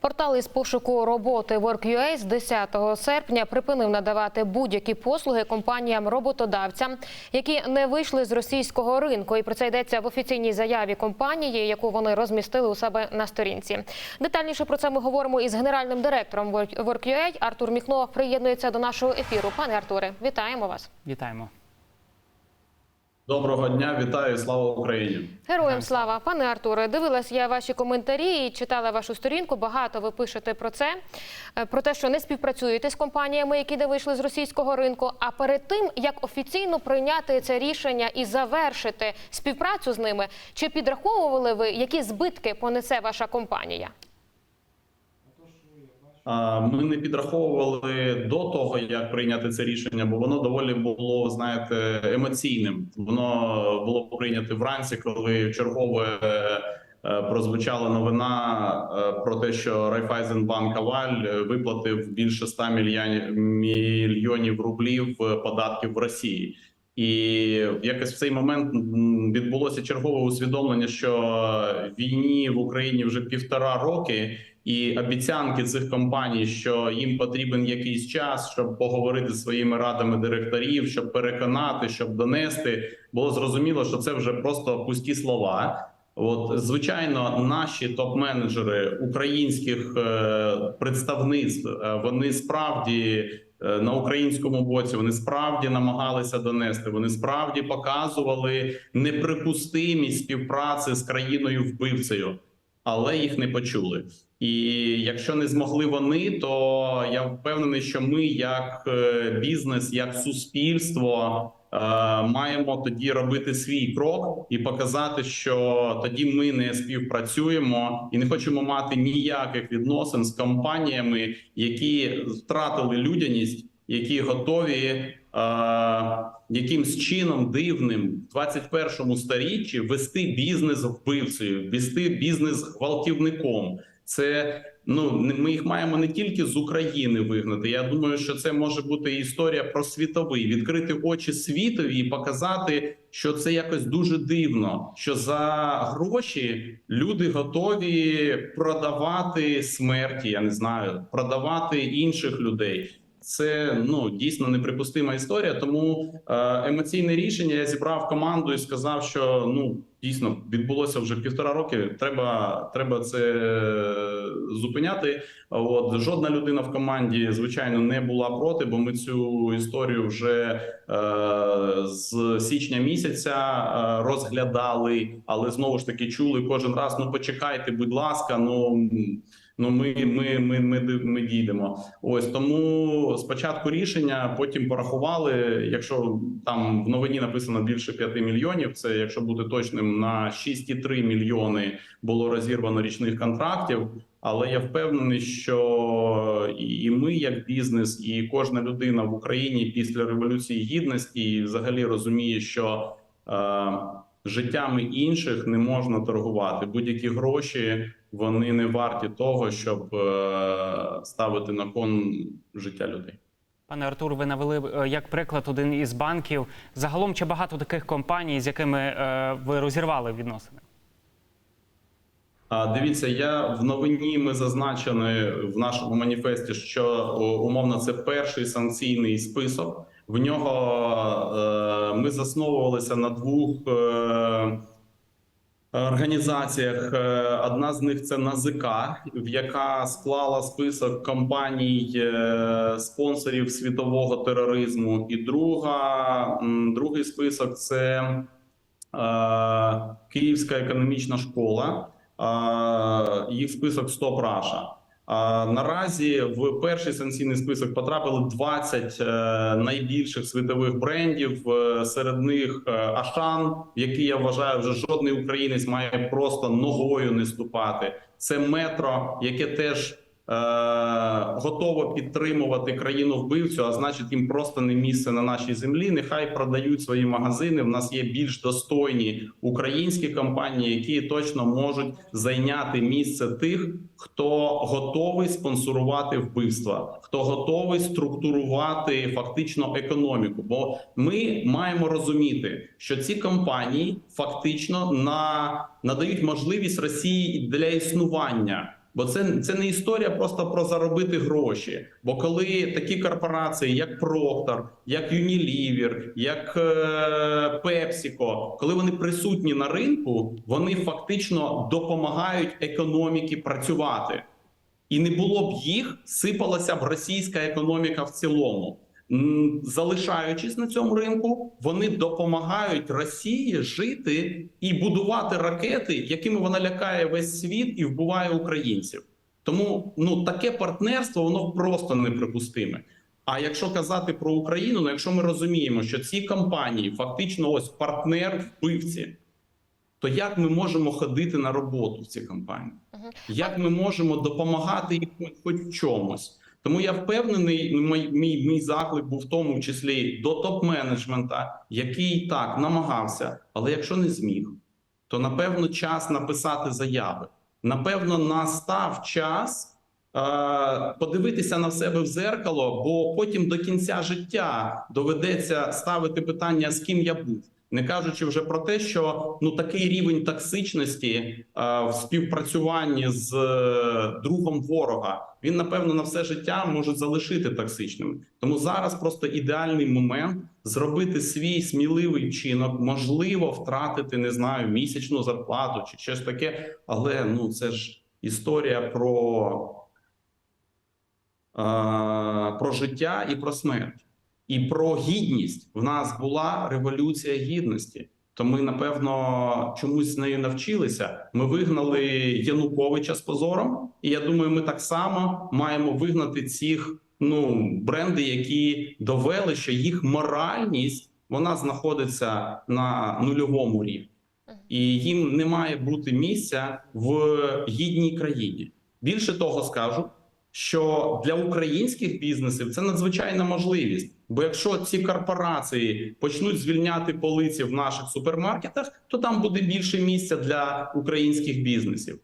Портал із пошуку роботи Work.ua з 10 серпня припинив надавати будь-які послуги компаніям-роботодавцям, які не вийшли з російського ринку. І про це йдеться в офіційній заяві компанії, яку вони розмістили у себе на сторінці. Детальніше про це ми говоримо із генеральним директором Work- Work.ua. Артур Міхно приєднується до нашого ефіру. Пане Артуре, вітаємо вас. Вітаємо. Доброго дня, вітаю, слава Україні. Героям слава, пане Артуре, дивилась я ваші коментарі і читала вашу сторінку. Багато ви пишете про це, е, про те, що не співпрацюєте з компаніями, які не вийшли з російського ринку. А перед тим як офіційно прийняти це рішення і завершити співпрацю з ними, чи підраховували ви, які збитки понесе ваша компанія? Ми не підраховували до того, як прийняти це рішення, бо воно доволі було, знаєте, емоційним. Воно було прийнято вранці, коли чергове е, прозвучала новина е, про те, що Райфайзенбанк Аваль е, виплатив більше 100 мільйонів рублів податків в Росії. І якось в цей момент відбулося чергове усвідомлення, що війні в Україні вже півтора роки, і обіцянки цих компаній, що їм потрібен якийсь час, щоб поговорити зі своїми радами директорів, щоб переконати, щоб донести, було зрозуміло, що це вже просто пусті слова. От звичайно, наші топ-менеджери українських е, представництв е, вони справді е, на українському боці вони справді намагалися донести. Вони справді показували неприпустимість співпраці з країною вбивцею, але їх не почули. І якщо не змогли вони, то я впевнений, що ми, як е, бізнес, як суспільство, е, маємо тоді робити свій крок і показати, що тоді ми не співпрацюємо і не хочемо мати ніяких відносин з компаніями, які втратили людяність, які готові е, якимсь чином дивним в 21 сторіччі вести бізнес вбивцею, вести бізнес гвалтівником. Це ну ми їх маємо не тільки з України вигнати. Я думаю, що це може бути історія про світовий, відкрити очі світові і показати, що це якось дуже дивно. Що за гроші люди готові продавати смерті. Я не знаю, продавати інших людей. Це ну дійсно неприпустима історія. Тому е, емоційне рішення я зібрав команду і сказав, що ну дійсно відбулося вже півтора роки. Треба, треба це зупиняти. От жодна людина в команді, звичайно, не була проти, бо ми цю історію вже е, з січня місяця е, розглядали, але знову ж таки чули кожен раз. Ну почекайте, будь ласка, ну. Ну, ми, ми, ми, ми, ми дійдемо. Ось тому спочатку рішення, потім порахували. Якщо там в новині написано більше 5 мільйонів, це якщо бути точним, на 6,3 мільйони було розірвано річних контрактів. Але я впевнений, що і ми, як бізнес, і кожна людина в Україні після революції гідності взагалі розуміє, що е, життями інших не можна торгувати. Будь-які гроші вони не варті того, щоб е, ставити на кон життя людей. Пане Артур, ви навели е, як приклад один із банків. Загалом чи багато таких компаній, з якими е, ви розірвали відносини? Дивіться, я в новині ми зазначені в нашому маніфесті, що умовно це перший санкційний список. В нього е, ми засновувалися на двох е, організаціях. Е, Одна з них це НАЗК, в яка склала список компаній спонсорів світового тероризму. І друга, другий список це Київська економічна школа. Їх список Стоп Раша. Наразі в перший санкційний список потрапили 20 е, найбільших світових брендів. Е, серед них е, Ашан, який я вважаю, вже жодний українець має просто ногою не ступати. Це метро, яке теж готово підтримувати країну вбивцю, а значить, їм просто не місце на нашій землі. Нехай продають свої магазини. В нас є більш достойні українські компанії, які точно можуть зайняти місце тих, хто готовий спонсорувати вбивства, хто готовий структурувати фактично економіку. Бо ми маємо розуміти, що ці компанії фактично на надають можливість Росії для існування. Бо це, це не історія просто про заробити гроші. Бо коли такі корпорації, як Procter, як Unilever, як е, PepsiCo, коли вони присутні на ринку, вони фактично допомагають економіки працювати. І не було б їх, сипалася б російська економіка в цілому. Залишаючись на цьому ринку, вони допомагають Росії жити і будувати ракети, якими вона лякає весь світ і вбиває українців. Тому ну таке партнерство воно просто неприпустиме. А якщо казати про Україну, ну якщо ми розуміємо, що ці компанії фактично ось партнер вбивці, то як ми можемо ходити на роботу в ці компанії? Як ми можемо допомагати їм хоч в чомусь? Тому я впевнений, мій, мій заклик був в тому числі до топ-менеджмента, який так намагався, але якщо не зміг, то напевно час написати заяви. Напевно, настав час е, подивитися на себе в зеркало, бо потім до кінця життя доведеться ставити питання, з ким я був. Не кажучи вже про те, що ну такий рівень токсичності е, в співпрацюванні з е, другом ворога він напевно на все життя може залишити токсичним. Тому зараз просто ідеальний момент зробити свій сміливий вчинок, можливо, втратити не знаю місячну зарплату чи щось таке, але ну це ж історія про, е, про життя і про смерть. І про гідність в нас була революція гідності. То ми, напевно, чомусь з нею навчилися. Ми вигнали Януковича з позором, і я думаю, ми так само маємо вигнати цих ну бренди, які довели, що їх моральність вона знаходиться на нульовому рівні, і їм не має бути місця в гідній країні. Більше того, скажу що для українських бізнесів це надзвичайна можливість. Бо якщо ці корпорації почнуть звільняти полиці в наших супермаркетах, то там буде більше місця для українських бізнесів.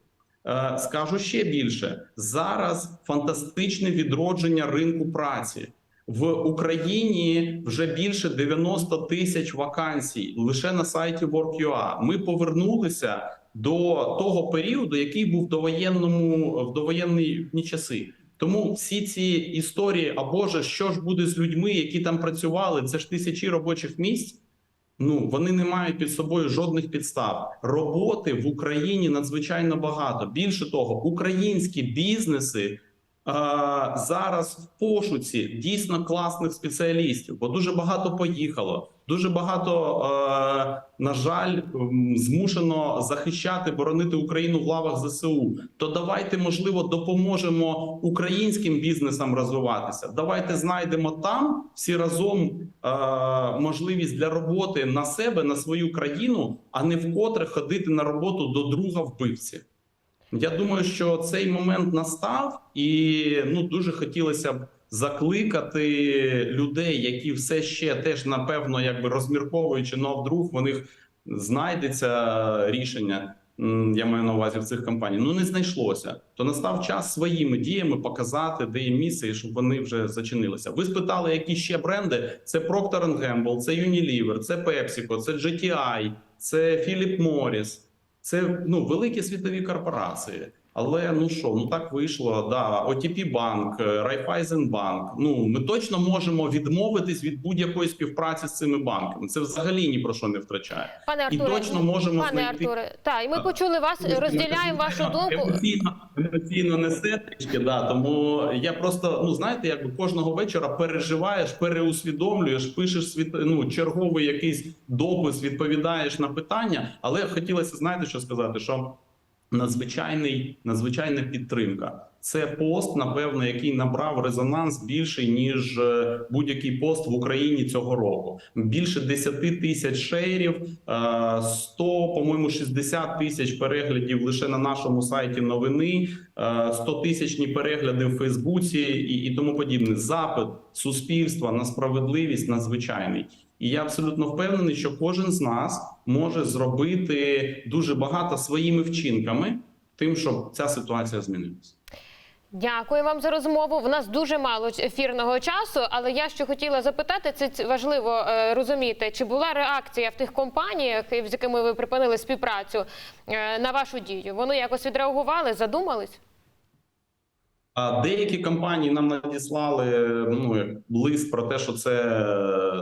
Е, Скажу ще більше зараз фантастичне відродження ринку праці в Україні. Вже більше 90 тисяч вакансій лише на сайті Work.ua. Ми повернулися до того періоду, який був в довоєнному в довоєнні часи. Тому всі ці історії, а Боже, що ж буде з людьми, які там працювали? Це ж тисячі робочих місць. Ну вони не мають під собою жодних підстав. Роботи в Україні надзвичайно багато. Більше того, українські бізнеси зараз в пошуці дійсно класних спеціалістів, бо дуже багато поїхало. Дуже багато, на жаль, змушено захищати, боронити Україну в лавах ЗСУ. То давайте, можливо, допоможемо українським бізнесам розвиватися. Давайте знайдемо там всі разом можливість для роботи на себе, на свою країну, а не вкотре ходити на роботу до друга вбивці. Я думаю, що цей момент настав, і ну дуже хотілося б закликати людей, які все ще теж напевно, якби розмірковуючи, вдруг в них знайдеться рішення. Я маю на увазі в цих компаній. Ну не знайшлося. То настав час своїми діями показати, де їм місце, і щоб вони вже зачинилися. Ви спитали, які ще бренди? Це Procter Gamble, це Unilever, це PepsiCo, це GTI, це Philip Morris. Це ну великі світові корпорації. Але ну що, ну так вийшло. Да, OTP банк, Raiffeisen банк. Ну ми точно можемо відмовитись від будь-якої співпраці з цими банками. Це взагалі ні про що не втрачає. Пане І точно можемо пане знайти- Артуре, так, і ми почули вас, розділяємо вашу думку. Емоційно, емоційно несе трішки, да. Тому я просто ну знаєте, якби кожного вечора переживаєш, переусвідомлюєш, пишеш світ, ну, черговий якийсь допис, відповідаєш на питання. Але хотілося знаєте, що сказати, що надзвичайний, надзвичайна підтримка. Це пост, напевно, який набрав резонанс більший ніж е, будь-який пост в Україні цього року. Більше 10 тисяч шерів, е, 100, по-моєму, 60 тисяч переглядів лише на нашому сайті новини, 100 тисячні перегляди в Фейсбуці і, і тому подібне. Запит суспільства на справедливість надзвичайний. І я абсолютно впевнений, що кожен з нас може зробити дуже багато своїми вчинками, тим, щоб ця ситуація змінилася. Дякую вам за розмову. В нас дуже мало ефірного часу, але я ще хотіла запитати, це важливо е, розуміти, чи була реакція в тих компаніях, з якими ви припинили співпрацю е, на вашу дію? Вони якось відреагували, задумались? А деякі компанії нам надіслали ну лист про те, що це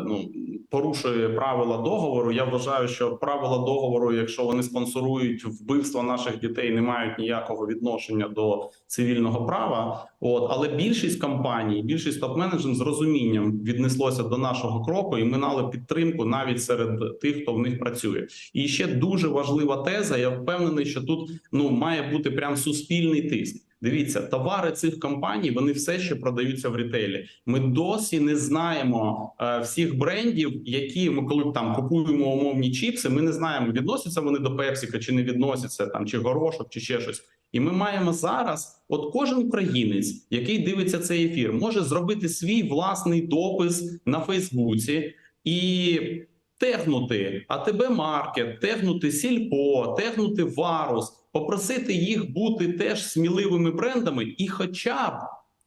ну порушує правила договору. Я вважаю, що правила договору, якщо вони спонсорують вбивство наших дітей, не мають ніякого відношення до цивільного права. От але більшість компаній, більшість топ-менеджерів з розумінням віднеслося до нашого кроку, і ми мали підтримку навіть серед тих, хто в них працює. І ще дуже важлива теза. Я впевнений, що тут ну має бути прям суспільний тиск. Дивіться, товари цих компаній вони все ще продаються в ретейлі. Ми досі не знаємо е, всіх брендів, які ми коли там купуємо умовні чіпси. Ми не знаємо, відносяться вони до Пепсіка чи не відносяться там, чи горошок, чи ще щось. І ми маємо зараз, от кожен українець, який дивиться цей ефір, може зробити свій власний допис на Фейсбуці і тегнути АТБ Маркет, тегнути Сільпо, тегнути Варус, попросити їх бути теж сміливими брендами, і, хоча б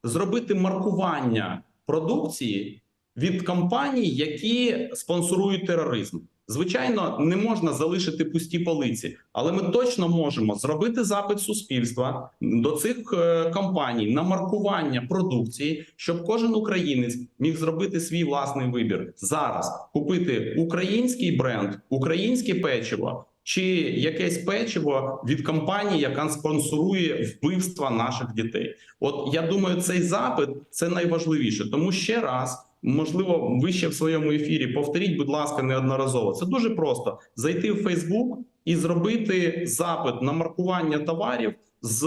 зробити маркування продукції від компаній, які спонсорують тероризм. Звичайно, не можна залишити пусті полиці, але ми точно можемо зробити запит суспільства до цих е, компаній на маркування продукції, щоб кожен українець міг зробити свій власний вибір зараз. Купити український бренд, українське печиво чи якесь печиво від компанії, яка спонсорує вбивства наших дітей. От я думаю, цей запит це найважливіше. Тому ще раз. Можливо, ви ще в своєму ефірі повторіть, будь ласка, неодноразово. Це дуже просто зайти в Фейсбук і зробити запит на маркування товарів з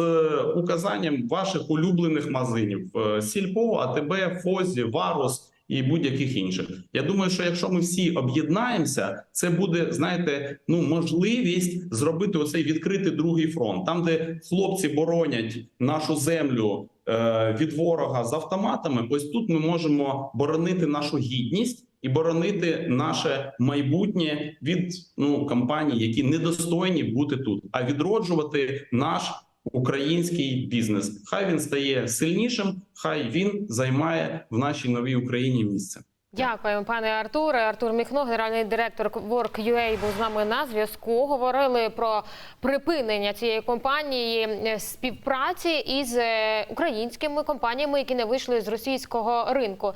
указанням ваших улюблених магазинів: Е, Сільпо, АТБ, Фозі, Варус і будь-яких інших. Я думаю, що якщо ми всі об'єднаємося, це буде знаєте, ну можливість зробити оцей відкритий другий фронт, там де хлопці боронять нашу землю е, від ворога з автоматами. Ось тут ми можемо боронити нашу гідність. І боронити наше майбутнє від ну компаній, які недостойні бути тут, а відроджувати наш український бізнес. Хай він стає сильнішим, хай він займає в нашій новій Україні місце. Дякуємо, пане Артуре. Артур Міхно, генеральний директор Work.ua, був з нами на зв'язку. Говорили про припинення цієї компанії е, співпраці із е, українськими компаніями, які не вийшли з російського ринку.